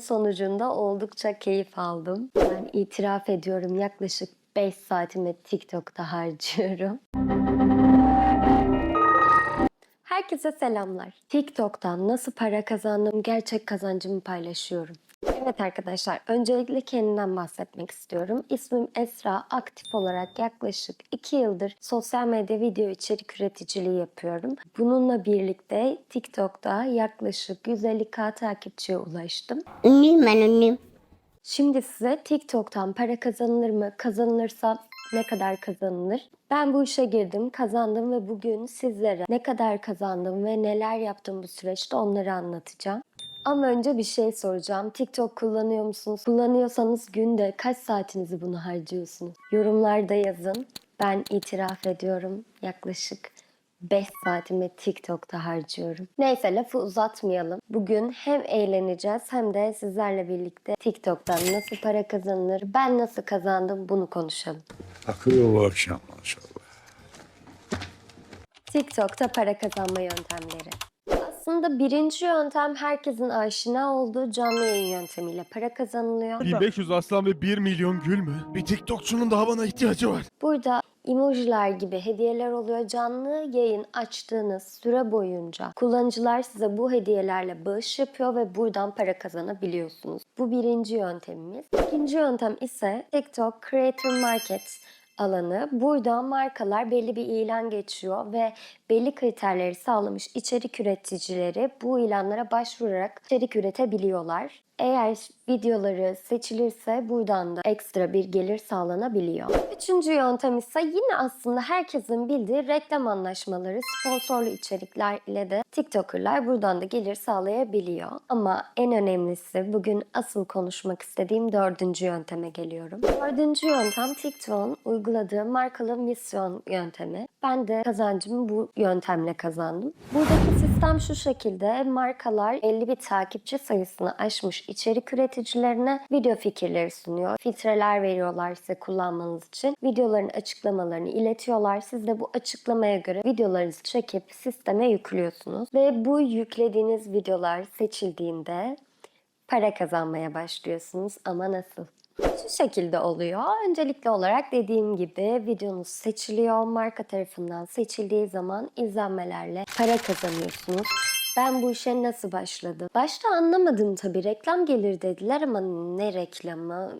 sonucunda oldukça keyif aldım. Ben itiraf ediyorum yaklaşık 5 saatimi TikTok'ta harcıyorum. Herkese selamlar. TikTok'tan nasıl para kazandım gerçek kazancımı paylaşıyorum. Evet arkadaşlar, öncelikle kendimden bahsetmek istiyorum. İsmim Esra, aktif olarak yaklaşık 2 yıldır sosyal medya video içerik üreticiliği yapıyorum. Bununla birlikte TikTok'ta yaklaşık 150k takipçiye ulaştım. Ünlüyüm ben ünlüyüm. Şimdi size TikTok'tan para kazanılır mı? Kazanılırsa ne kadar kazanılır? Ben bu işe girdim, kazandım ve bugün sizlere ne kadar kazandım ve neler yaptım bu süreçte onları anlatacağım. Ama önce bir şey soracağım. TikTok kullanıyor musunuz? Kullanıyorsanız günde kaç saatinizi bunu harcıyorsunuz? Yorumlarda yazın. Ben itiraf ediyorum. Yaklaşık 5 saatimi TikTok'ta harcıyorum. Neyse lafı uzatmayalım. Bugün hem eğleneceğiz hem de sizlerle birlikte TikTok'tan nasıl para kazanılır, ben nasıl kazandım bunu konuşalım. Akıyor bu akşam maşallah. TikTok'ta para kazanma yöntemleri. Aslında birinci yöntem herkesin aşina olduğu canlı yayın yöntemiyle para kazanılıyor. 1500 aslan ve 1 milyon gül mü? Bir TikTokçunun daha bana ihtiyacı var. Burada emojiler gibi hediyeler oluyor. Canlı yayın açtığınız süre boyunca kullanıcılar size bu hediyelerle bağış yapıyor ve buradan para kazanabiliyorsunuz. Bu birinci yöntemimiz. İkinci yöntem ise TikTok Creator Market alanı. Burada markalar belli bir ilan geçiyor ve belli kriterleri sağlamış içerik üreticileri bu ilanlara başvurarak içerik üretebiliyorlar. Eğer videoları seçilirse buradan da ekstra bir gelir sağlanabiliyor. Üçüncü yöntem ise yine aslında herkesin bildiği reklam anlaşmaları, sponsorlu içerikler ile de TikToker'lar buradan da gelir sağlayabiliyor. Ama en önemlisi bugün asıl konuşmak istediğim dördüncü yönteme geliyorum. Dördüncü yöntem TikTok'un uyguladığı markalı misyon yöntemi. Ben de kazancımı bu yöntemle kazandım. Buradaki sistem şu şekilde markalar 50 bir takipçi sayısını aşmış içerik üreticilerine video fikirleri sunuyor. Filtreler veriyorlar size kullanmanız için. Videoların açıklamalarını iletiyorlar. Siz de bu açıklamaya göre videolarınızı çekip sisteme yüklüyorsunuz. Ve bu yüklediğiniz videolar seçildiğinde para kazanmaya başlıyorsunuz ama nasıl? Şu şekilde oluyor. Öncelikli olarak dediğim gibi videonuz seçiliyor. Marka tarafından seçildiği zaman izlenmelerle para kazanıyorsunuz. Ben bu işe nasıl başladım? Başta anlamadım tabii. Reklam gelir dediler ama ne reklamı?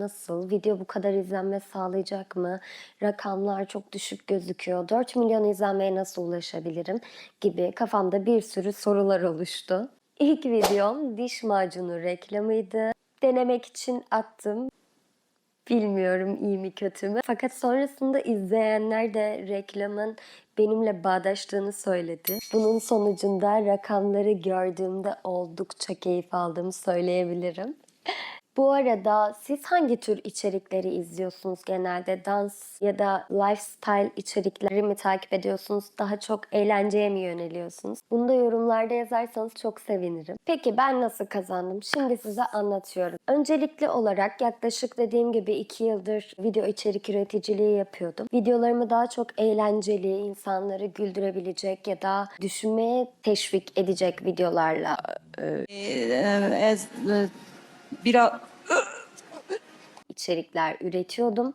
Nasıl? Video bu kadar izlenme sağlayacak mı? Rakamlar çok düşük gözüküyor. 4 milyon izlenmeye nasıl ulaşabilirim? Gibi kafamda bir sürü sorular oluştu. İlk videom diş macunu reklamıydı. Denemek için attım. Bilmiyorum iyi mi kötü mü. Fakat sonrasında izleyenler de reklamın benimle bağdaştığını söyledi. Bunun sonucunda rakamları gördüğümde oldukça keyif aldığımı söyleyebilirim. Bu arada siz hangi tür içerikleri izliyorsunuz genelde? Dans ya da lifestyle içerikleri mi takip ediyorsunuz? Daha çok eğlenceye mi yöneliyorsunuz? Bunu da yorumlarda yazarsanız çok sevinirim. Peki ben nasıl kazandım? Şimdi size anlatıyorum. Öncelikli olarak yaklaşık dediğim gibi 2 yıldır video içerik üreticiliği yapıyordum. Videolarımı daha çok eğlenceli, insanları güldürebilecek ya da düşünmeye teşvik edecek videolarla Ez, e, biraz içerikler üretiyordum.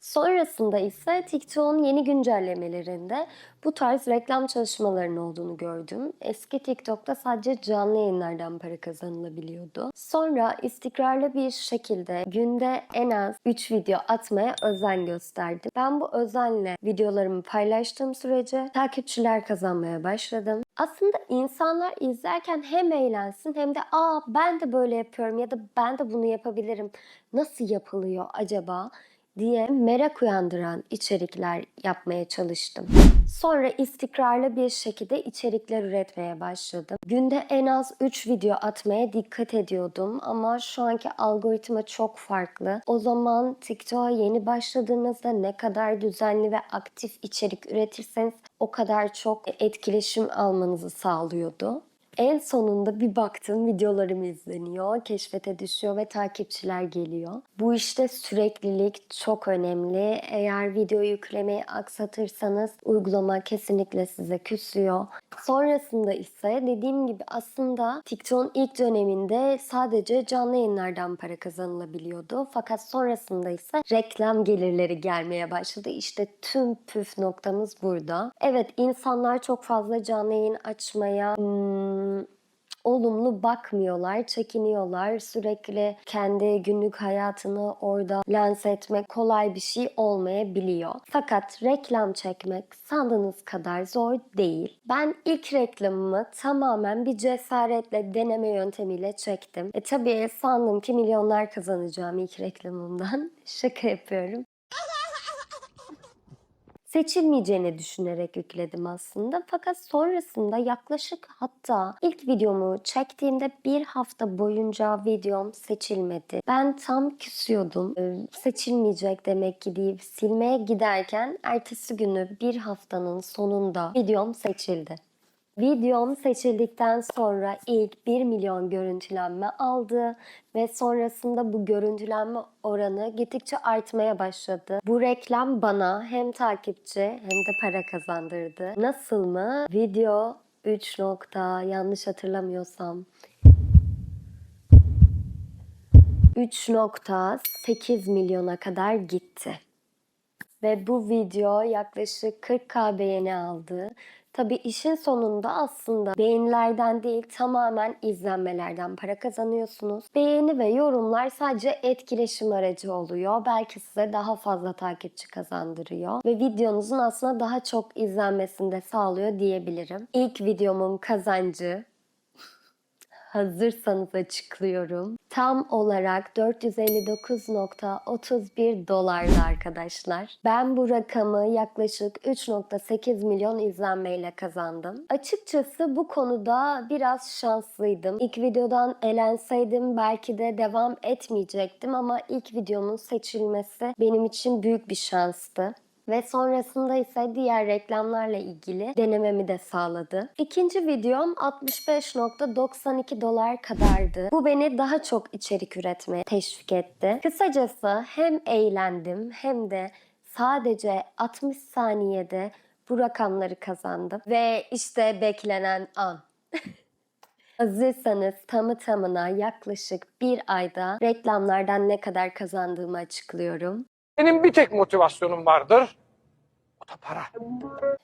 Sonrasında ise TikTok'un yeni güncellemelerinde bu tarz reklam çalışmalarının olduğunu gördüm. Eski TikTok'ta sadece canlı yayınlardan para kazanılabiliyordu. Sonra istikrarlı bir şekilde günde en az 3 video atmaya özen gösterdim. Ben bu özenle videolarımı paylaştığım sürece takipçiler kazanmaya başladım. Aslında insanlar izlerken hem eğlensin hem de aa ben de böyle yapıyorum ya da ben de bunu yapabilirim. Nasıl yapılıyor acaba? Diye merak uyandıran içerikler yapmaya çalıştım. Sonra istikrarlı bir şekilde içerikler üretmeye başladım. Günde en az 3 video atmaya dikkat ediyordum ama şu anki algoritma çok farklı. O zaman TikTok'a yeni başladığınızda ne kadar düzenli ve aktif içerik üretirseniz o kadar çok etkileşim almanızı sağlıyordu. En sonunda bir baktım videolarım izleniyor, keşfete düşüyor ve takipçiler geliyor. Bu işte süreklilik çok önemli. Eğer video yüklemeyi aksatırsanız uygulama kesinlikle size küsüyor. Sonrasında ise dediğim gibi aslında TikTok'un ilk döneminde sadece canlı yayınlardan para kazanılabiliyordu. Fakat sonrasında ise reklam gelirleri gelmeye başladı. İşte tüm püf noktamız burada. Evet insanlar çok fazla canlı yayın açmaya hmm, olumlu bakmıyorlar, çekiniyorlar. Sürekli kendi günlük hayatını orada lanse etmek kolay bir şey olmayabiliyor. Fakat reklam çekmek sandığınız kadar zor değil. Ben ilk reklamımı tamamen bir cesaretle deneme yöntemiyle çektim. E tabii sandım ki milyonlar kazanacağım ilk reklamımdan. Şaka yapıyorum seçilmeyeceğini düşünerek yükledim aslında. Fakat sonrasında yaklaşık hatta ilk videomu çektiğimde bir hafta boyunca videom seçilmedi. Ben tam küsüyordum. Ee, Seçilmeyecek demek ki deyip silmeye giderken ertesi günü bir haftanın sonunda videom seçildi. Videom seçildikten sonra ilk 1 milyon görüntülenme aldı ve sonrasında bu görüntülenme oranı gittikçe artmaya başladı. Bu reklam bana hem takipçi hem de para kazandırdı. Nasıl mı? Video 3 nokta yanlış hatırlamıyorsam 3.8 milyona kadar gitti. Ve bu video yaklaşık 40k beğeni aldı. Tabii işin sonunda aslında beğenilerden değil tamamen izlenmelerden para kazanıyorsunuz. Beğeni ve yorumlar sadece etkileşim aracı oluyor. Belki size daha fazla takipçi kazandırıyor. Ve videonuzun aslında daha çok izlenmesini de sağlıyor diyebilirim. İlk videomun kazancı Hazırsanız açıklıyorum. Tam olarak 459.31 dolardı arkadaşlar. Ben bu rakamı yaklaşık 3.8 milyon izlenmeyle kazandım. Açıkçası bu konuda biraz şanslıydım. İlk videodan elenseydim belki de devam etmeyecektim ama ilk videomun seçilmesi benim için büyük bir şanstı ve sonrasında ise diğer reklamlarla ilgili denememi de sağladı. İkinci videom 65.92 dolar kadardı. Bu beni daha çok içerik üretmeye teşvik etti. Kısacası hem eğlendim hem de sadece 60 saniyede bu rakamları kazandım. Ve işte beklenen an. Hazırsanız tamı tamına yaklaşık bir ayda reklamlardan ne kadar kazandığımı açıklıyorum. Benim bir tek motivasyonum vardır. O da para.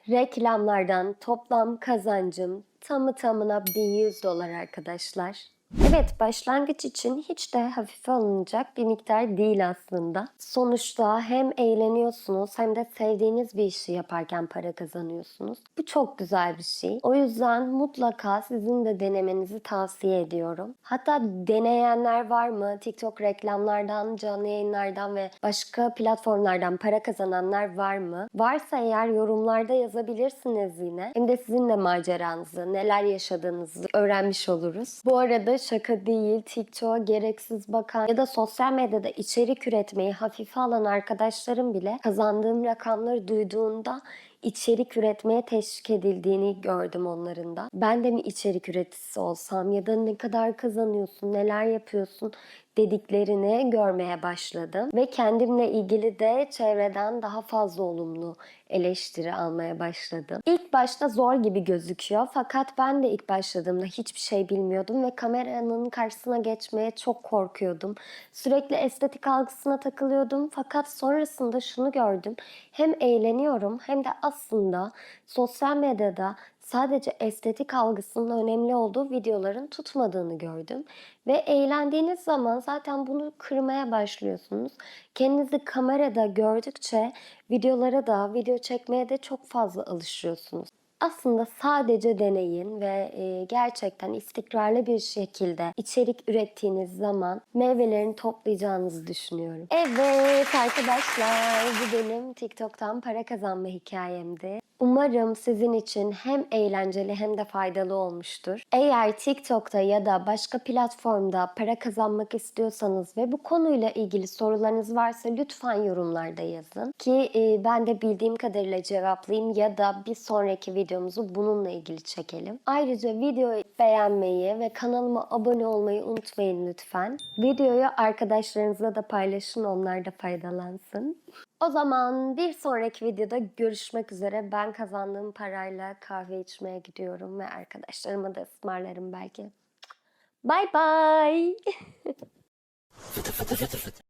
Reklamlardan toplam kazancım tamı tamına 1100 dolar arkadaşlar. Evet başlangıç için hiç de hafife alınacak bir miktar değil aslında. Sonuçta hem eğleniyorsunuz hem de sevdiğiniz bir işi yaparken para kazanıyorsunuz. Bu çok güzel bir şey. O yüzden mutlaka sizin de denemenizi tavsiye ediyorum. Hatta deneyenler var mı? TikTok reklamlardan, canlı yayınlardan ve başka platformlardan para kazananlar var mı? Varsa eğer yorumlarda yazabilirsiniz yine. Hem de sizin de maceranızı, neler yaşadığınızı öğrenmiş oluruz. Bu arada şaka değil, TikTok'a gereksiz bakan ya da sosyal medyada içerik üretmeyi hafife alan arkadaşlarım bile kazandığım rakamları duyduğunda içerik üretmeye teşvik edildiğini gördüm onların da. Ben de mi içerik üreticisi olsam ya da ne kadar kazanıyorsun, neler yapıyorsun dediklerini görmeye başladım. Ve kendimle ilgili de çevreden daha fazla olumlu eleştiri almaya başladım. İlk başta zor gibi gözüküyor fakat ben de ilk başladığımda hiçbir şey bilmiyordum ve kameranın karşısına geçmeye çok korkuyordum. Sürekli estetik algısına takılıyordum fakat sonrasında şunu gördüm. Hem eğleniyorum hem de aslında sosyal medyada sadece estetik algısının önemli olduğu videoların tutmadığını gördüm. Ve eğlendiğiniz zaman zaten bunu kırmaya başlıyorsunuz. Kendinizi kamerada gördükçe videolara da, video çekmeye de çok fazla alışıyorsunuz. Aslında sadece deneyin ve e, gerçekten istikrarlı bir şekilde içerik ürettiğiniz zaman meyvelerini toplayacağınızı düşünüyorum. Evet arkadaşlar bu benim TikTok'tan para kazanma hikayemdi. Umarım sizin için hem eğlenceli hem de faydalı olmuştur. Eğer TikTok'ta ya da başka platformda para kazanmak istiyorsanız ve bu konuyla ilgili sorularınız varsa lütfen yorumlarda yazın ki e, ben de bildiğim kadarıyla cevaplayayım ya da bir sonraki videomuzu bununla ilgili çekelim. Ayrıca videoyu beğenmeyi ve kanalıma abone olmayı unutmayın lütfen. Videoyu arkadaşlarınızla da paylaşın onlar da faydalansın. O zaman bir sonraki videoda görüşmek üzere. Ben kazandığım parayla kahve içmeye gidiyorum ve arkadaşlarıma da ısmarlarım belki. Bye bye.